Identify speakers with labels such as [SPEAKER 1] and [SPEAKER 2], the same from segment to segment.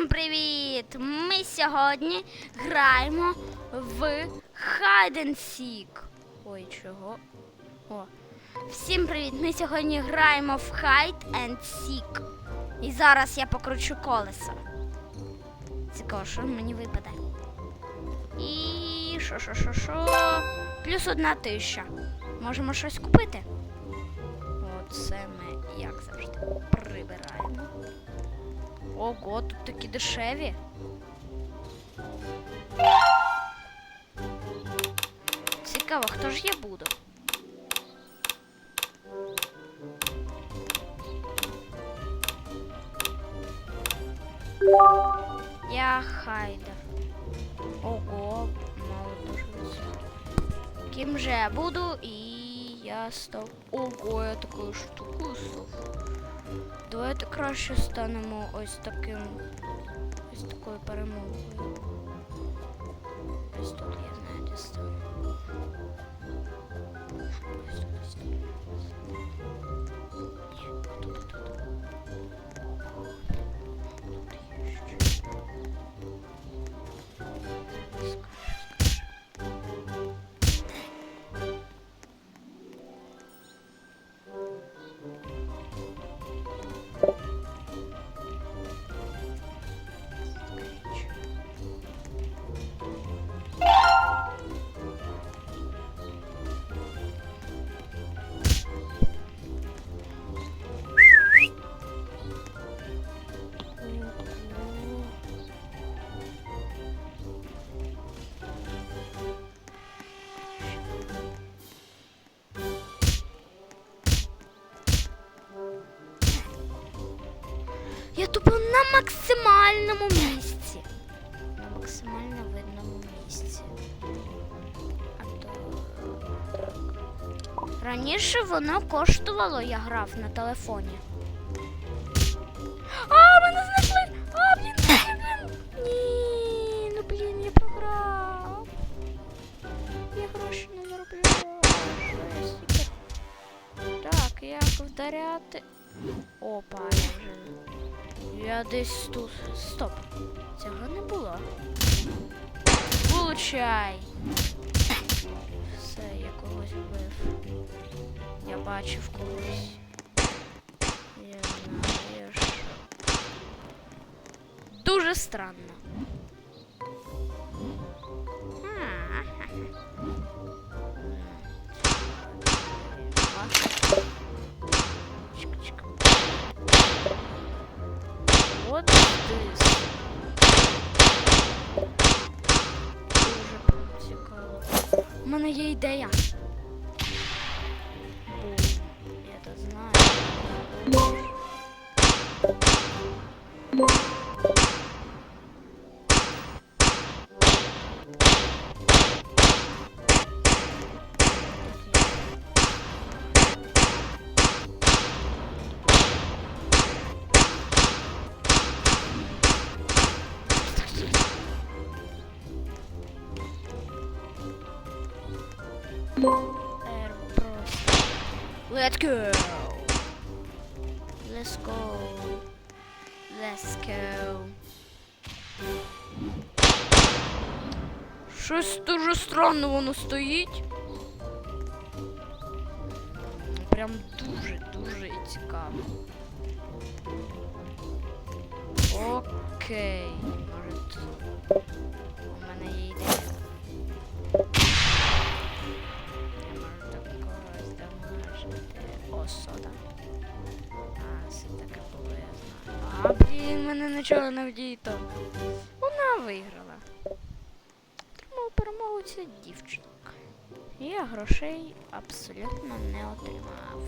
[SPEAKER 1] Всім привіт! Ми сьогодні граємо в Hide Seek. Ой, чого? О. Всім привіт! Ми сьогодні граємо в Hide and Seek. І зараз я покручу колесо. Цікаво, що мені випаде. І що, що, що, що? Плюс одна тисяча. Можемо щось купити. Оце ми, як завжди, прибираємо. Ого, тут такі дешеві. Цікаво, хто ж я буду? Я Хайдер. Ого, мало дуже. Ким же я буду і я став. Ого, я таку штуку став. Давайте краще станемо ось таким. Ось такою перемогою. Ось тут я знаю, де стану. Ось тут, ось. Тупо на максимальному місці. На максимально видному місці. А то. Раніше воно коштувало, я грав на телефоні. А, мене знайшли! А, блін, блін. Ні, ну блін, я програв. Я гроші не заробляю. Так, як вдаряти? Опа, я вже. Я десь тут. Стоп. Цього не було. Получай. Все, я когось вбив. Я бачив когось. Я знаю, що. Дуже странно. У мене є ідея. Дуже странно воно стоїть. Прям дуже-дуже цікаво. Окей. Може тут у мене є ідея. Я можу так когось домажити. О, сода. А, це таке було, я знаю. А, блін, мене нічого не вдійто. Вона виграла. Перемогу ця дівчинка. Я грошей абсолютно не отримав.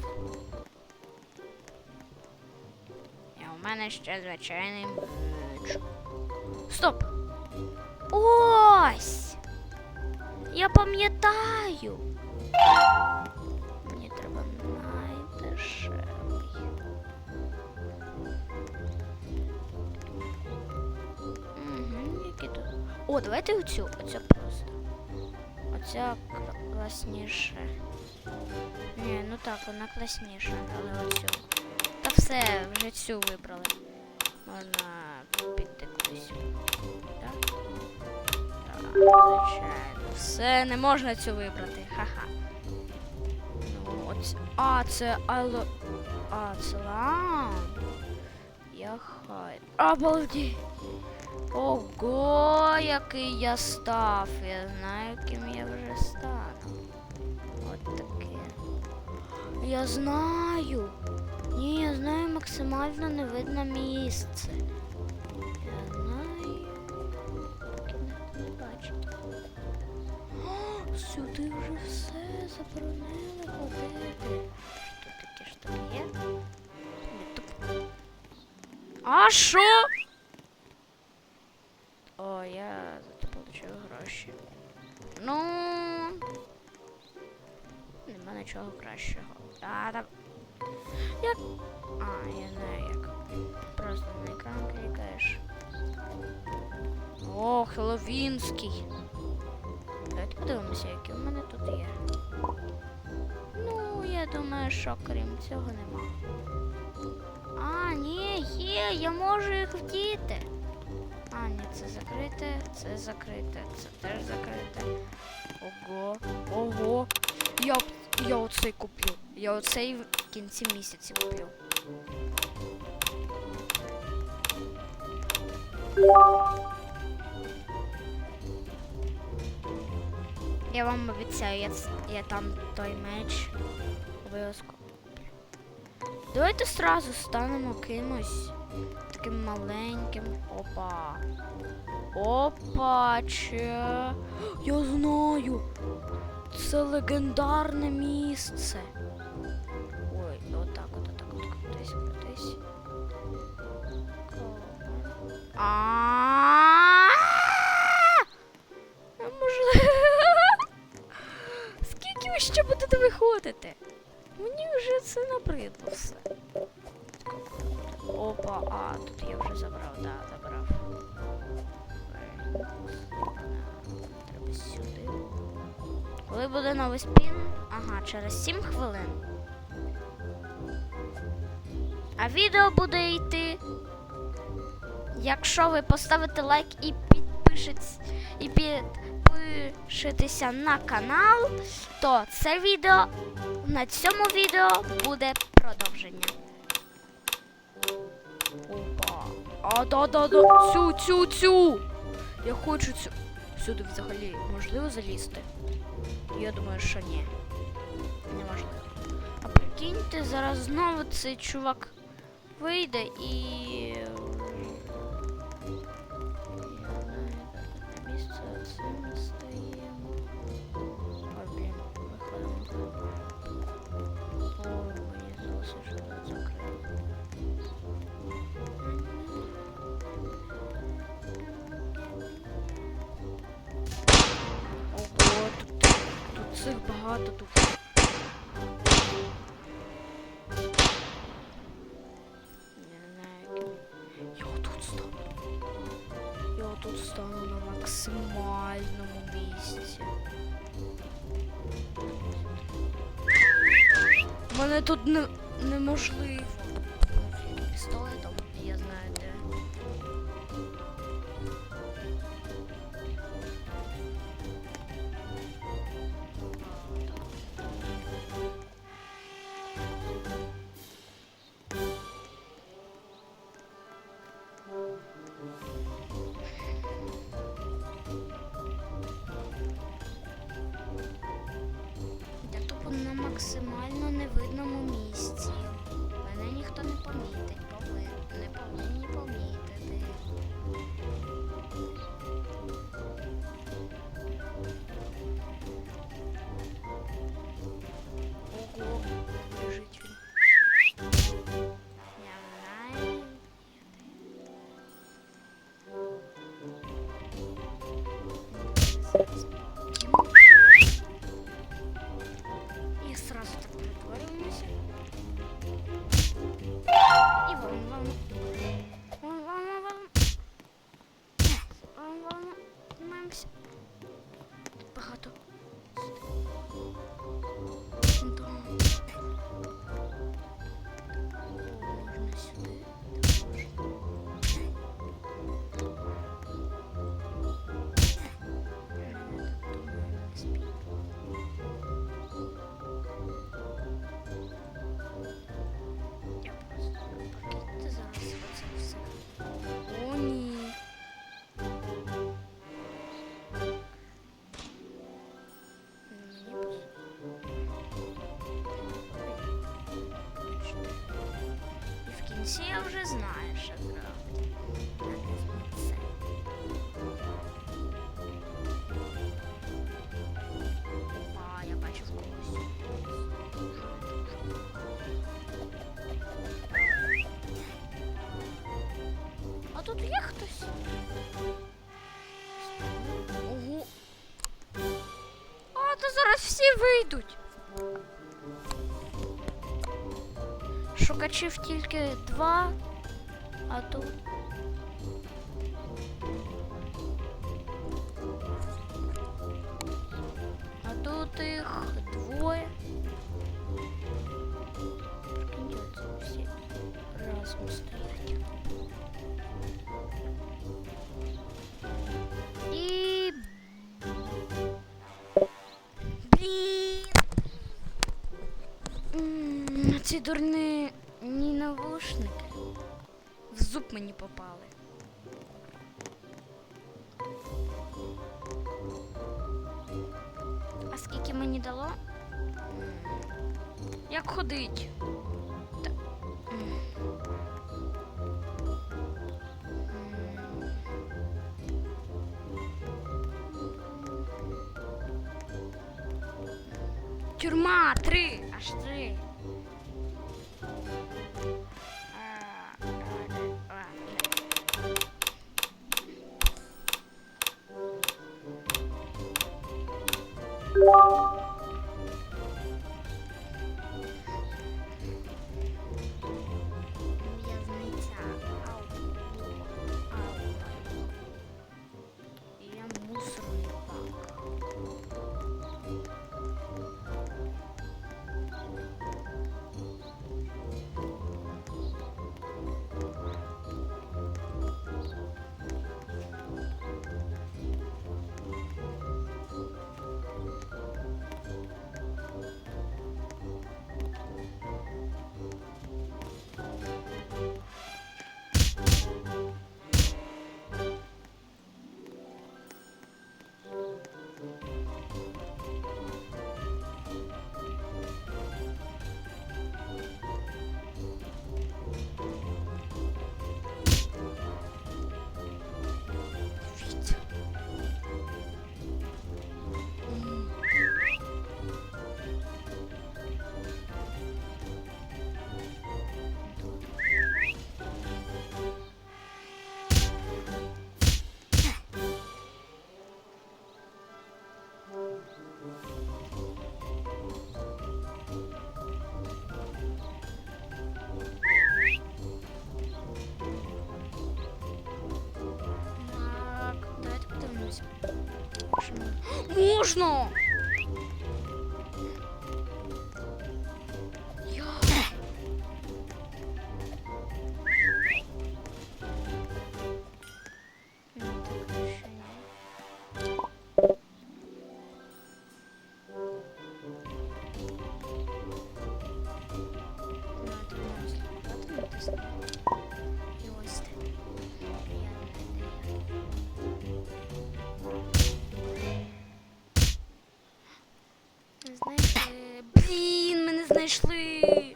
[SPEAKER 1] І у мене ще звичайний меч. Стоп! Ось! Я пам'ятаю. Мені треба найдешевий. Угу, які тут. О, давайте оцю. Оця просто. Оця кла- Ні, ну так, вона класніша, але оцю. Та все, вже цю вибрали. Можна піти кудись. Так? Так, звичайно. Все, не можна цю вибрати. Ха-ха. Ну, оце. А, це алло. А, це лам. Я хай. Обалді. Ого, який я став. Я знаю, ким я вже стану. От таке. Я знаю. Ні, я знаю максимально невидне місце. Я знаю. Не бачить. О, сюди вже все заборонили ходити. Що такі штуки є? А що? О, я за це получаю гроші. Ну. Нема нічого кращого. А, так. Як. А, я знаю як. Просто на екран клікаєш. О, Хеллоуінський. Давайте подивимося, які в мене тут є. Ну, я думаю, що крім цього нема. А, ні, є, я можу їх вдіти. Це закрите, це закрите, це теж закрите. Ого, ого. Я, я оцей куплю. Я оцей в кінці місяця куплю. Я вам обіцяю, я, я там той меч обов'язково. Давайте сразу станемо кимось таким маленьким. Опа. Опа, че. Я знаю. Це легендарне місце. Ой, отак, от, отак, от, крутись, крутись. А. Скільки ви ще будете виходити? Мені вже це набридло все. Опа, а, тут я вже забрав, да, забрав. Треба сюди. Коли буде новий спін? Ага, через 7 хвилин. А відео буде йти. Якщо ви поставите лайк і підпишетесь, і підпишетеся на канал, то це відео на цьому відео буде А да да да. Цю, цю, цю. Я хочу цю. Сюди взагалі можливо залізти? Я думаю, що ні. Не можна. А прикиньте, зараз знову цей чувак вийде і. Тут стану на максимальному місці. Мене тут не, неможливо. Пістолетом, всі вийдуть. Шукачів тільки два, а тут. А тут их. ці дурні ні навушники в зуб мені попали. А скільки мені дало? Як ходить? Та... Тюрма три. страшного. essentially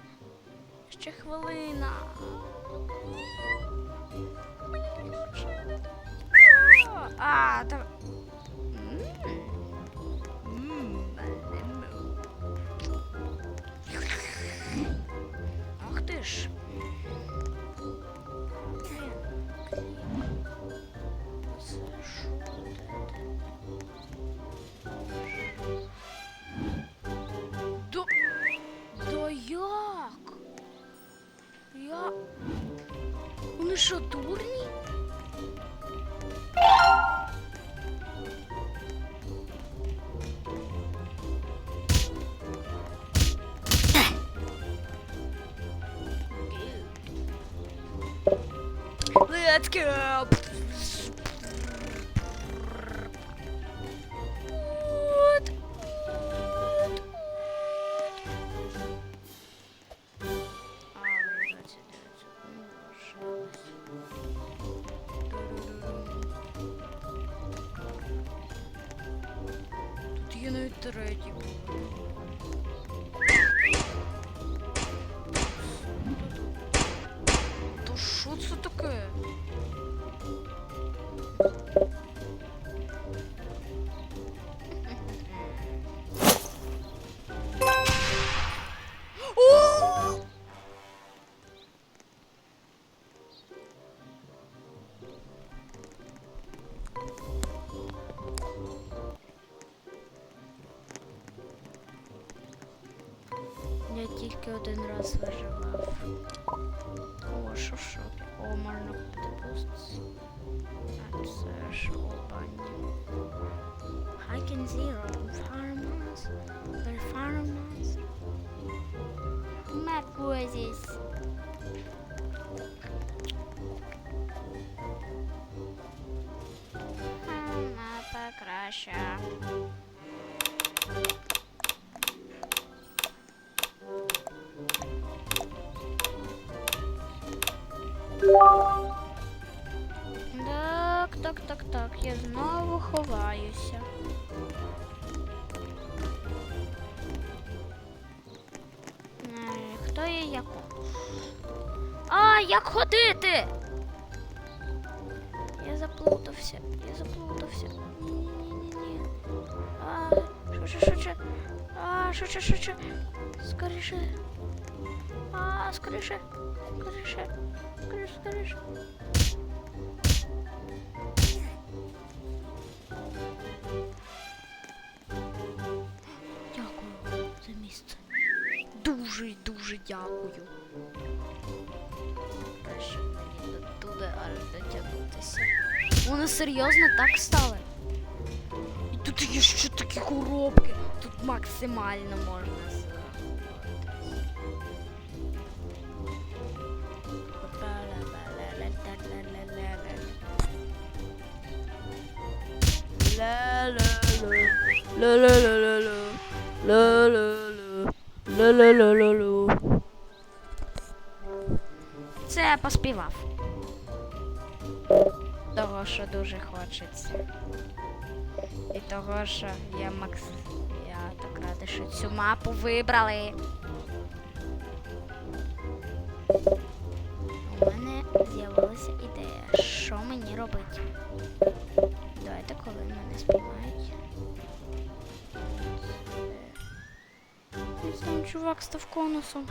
[SPEAKER 1] тільки один раз виживав. О, що що? О, можна купити пост. А це ж опані. Hiking Zero. Farmers. The farmers. Map Oasis. Мапа краща. Як ходити? Я заплутався. Я заплутався. Ні-ні-ні-ні. А, швидше, швидше. А, швидше, швидше. Скоріше. А, скоріше. Скоріше. Скоріше, скоріше. Дякую за місце. Дуже дуже дякую. Перше мені туди аж дотягнутися. Вони серйозно так стали. І тут є ще такі коробки. Тут максимально можна зарахуватись. Це я поспівав. Того, що дуже хочеться. І того, що я Макс. Я так рада, що цю мапу вибрали. У мене з'явилася ідея, що мені робити. Давайте, коли мене спіймають. Ось Там чувак став конусом.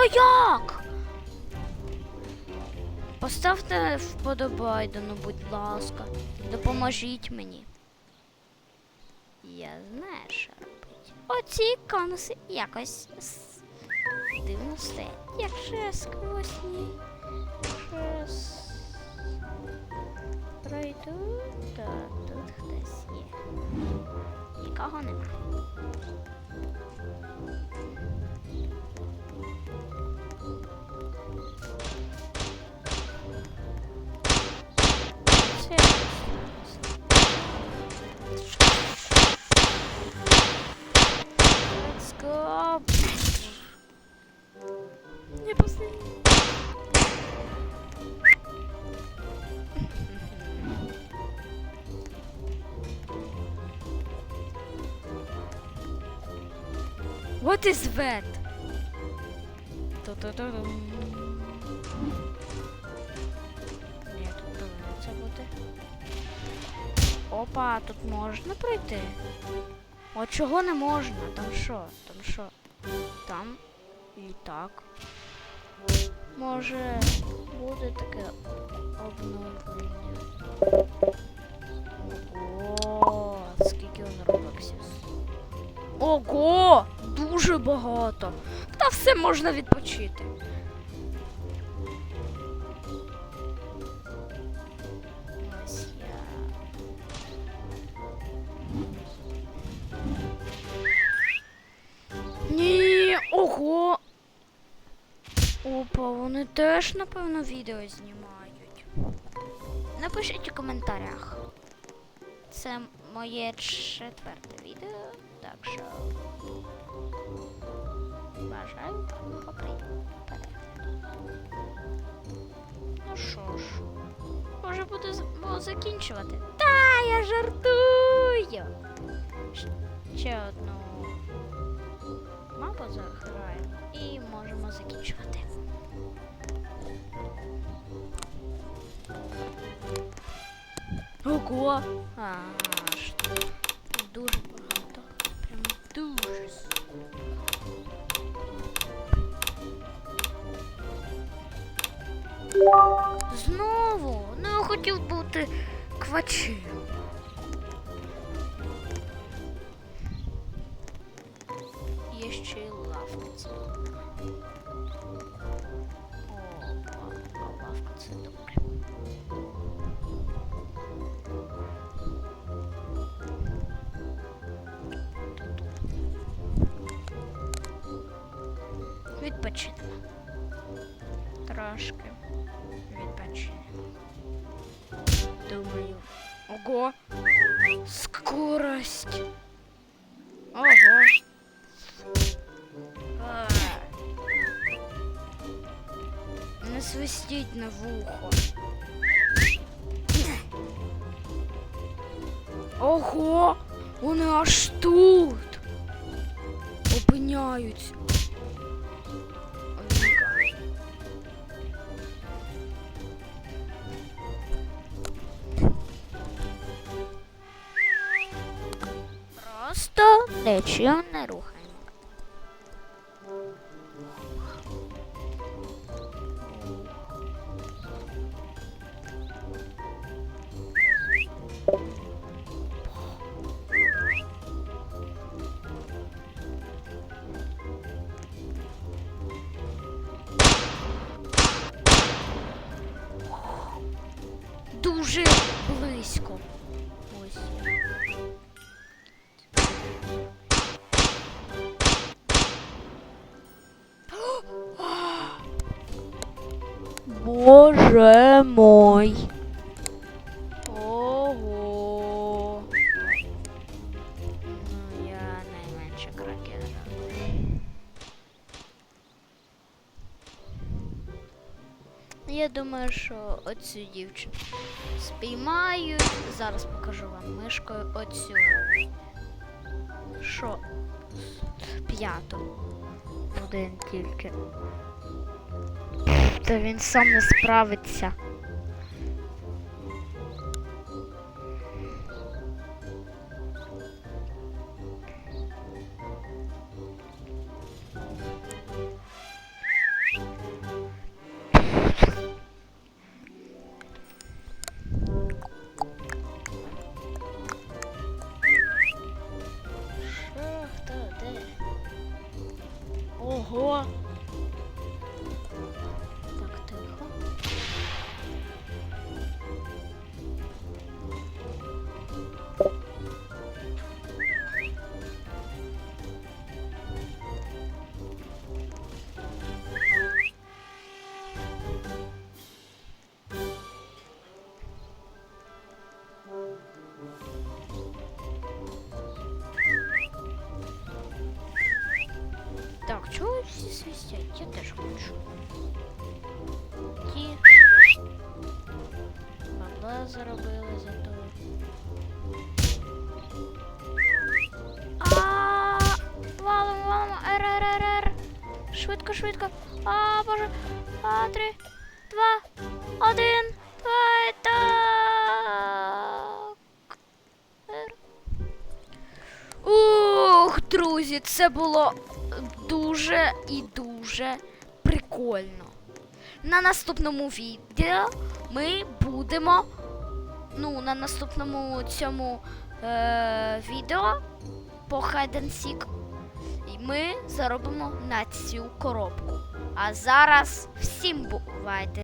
[SPEAKER 1] То як? Поставте вподобайдену, будь ласка. Допоможіть мені. Я знаю, що робити. Оці конуси якось дивно стоять. же сквозь ні. Щось пройду, то тут хтось є. Нікого нема. Це Is that? Ні, тут повинно бути. Опа, тут можна пройти? От чого не можна? Там що? Там що? Там літак. Може буде таке обновлення. Ого, скільки він робоксів. Ого! Дуже багато. Та все можна відпочити. Ні, ого. Опа, вони теж, напевно, відео знімають. Напишіть у коментарях. Це моє четверте відео, так що бажаю перегляду. Ну що ж, може з- буду закінчувати? Та я жартую. ще одну мапу заграємо і можемо закінчувати. Ого! Аж тут дуже багато. Прям дуже. Знову? Ну я хотів бути квачем. Є ще й лавка. Опа, а лавка це добре. Відпочинемо. Трошки відпочинемо. Думаю. Ого! Скорость! Ого! А. Не свистіть на вухо. Ого! Вони аж тут! Опиняються. Просто нічим не рухаємо. Боже мой. Ого. Ну, я найменше кракера. Я думаю, що оцю дівчину спіймають. Зараз покажу вам мишкою оцю. Що? П'яту. Один тільки. Та він сам не справиться. Ті. Бабла заробили за то. А, валимо, валимо. Р. Швидко, швидко. А, боже. А, три, два, один. Давай, так. Ух, друзі, це було дуже і дуже прикольно. На наступному відео ми будемо. Ну, на наступному цьому е- відео по Hide and Seek ми заробимо на цю коробку. А зараз всім бувайте!